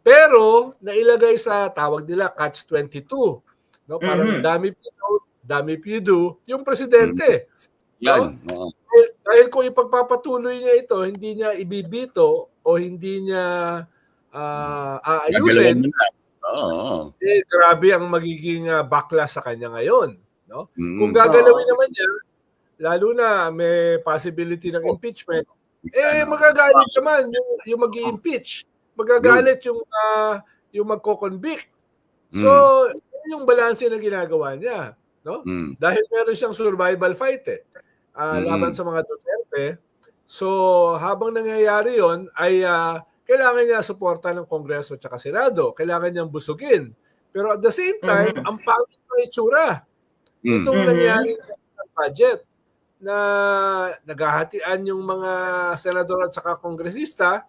Pero nailagay sa tawag nila catch 22. No, parang Mhm. dami pino, dami pido yung presidente. Yan. oo. Dahil, dahil kung ipagpapatuloy niya ito, hindi niya ibibito o hindi niya Gagalawan aayusin. Oo. oo. eh, grabe ang magiging ah, backlash sa kanya ngayon. No? Mm. Kung gagalawin naman niya, lalo na may possibility ng impeachment, eh magagalit naman yung, yung mag impeach Magagalit yung ah, yung magko-convict. So, yun yung balanse na ginagawa niya, no? Mm. Dahil meron siyang survival fight eh. ah, Mm. laban sa mga Duterte. So, habang nangyayari 'yon ay ah, kailangan niya suporta ng Kongreso at Senado. Kailangan niyang busugin. Pero at the same time, Mhm. ang pangit ng itsura Mm. itong Mhm. nangyari sa budget na naghahatian yung mga senador at saka kongresista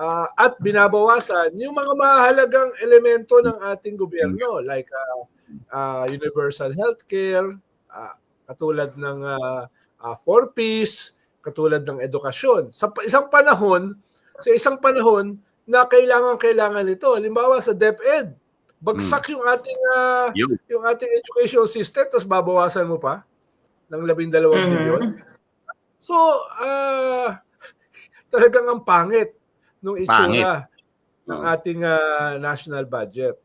ah, at binabawasan yung mga mahalagang elemento ng ating gobyerno like ah, ah, universal healthcare, ah, katulad ng ah, ah, 4Ps, katulad ng edukasyon. Sa isang panahon, sa isang panahon na kailangan-kailangan ito. Halimbawa sa DepEd, bagsak yung ating ah, Yun. yung ating education system tapos babawasan mo pa ng 12 Mhm. milyon. So, ah talagang ang pangit nung itsura ng Oo. ating ah, national budget.